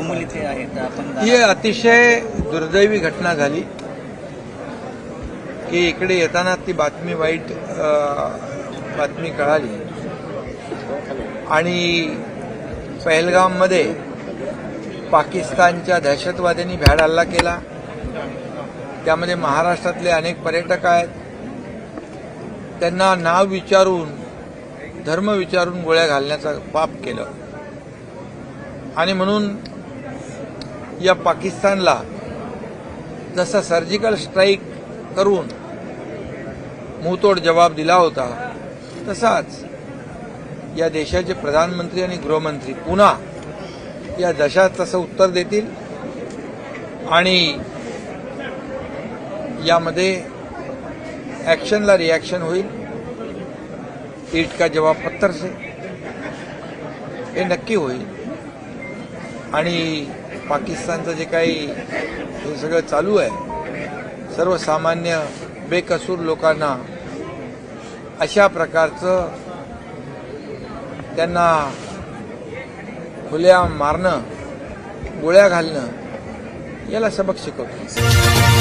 आहेत आपण ही अतिशय दुर्दैवी घटना झाली की इकडे येताना ती बातमी वाईट बातमी कळाली. आणि पहलगाममध्ये पाकिस्तानच्या दहशतवाद्यांनी भ्याड हल्ला केला. त्यामध्ये महाराष्ट्रातले अनेक पर्यटक आहेत. त्यांना नाव विचारून धर्म विचारून गोळ्या घालण्याचं पाप केलं. आणि म्हणून या पाकिस्तानला जसा सर्जिकल स्ट्राईक करून मुंहतोड जबाब दिला होता तसाच या देशाचे प्रधानमंत्री आणि गृहमंत्री पुन्हा या जशात तसं उत्तर देतील आणि यामध्ये ॲक्शनला रिॲक्शन होईल. ईट का जवाब पत्थरसे. हे नक्की होईल. आणि पाकिस्तानचं जे काही हे सगळं चालू आहे सर्वसामान्य बेकसूर लोकांना अशा प्रकारचं त्यांना खुल्या मारणं गोळ्या घालणं याला सबक शिकवतो.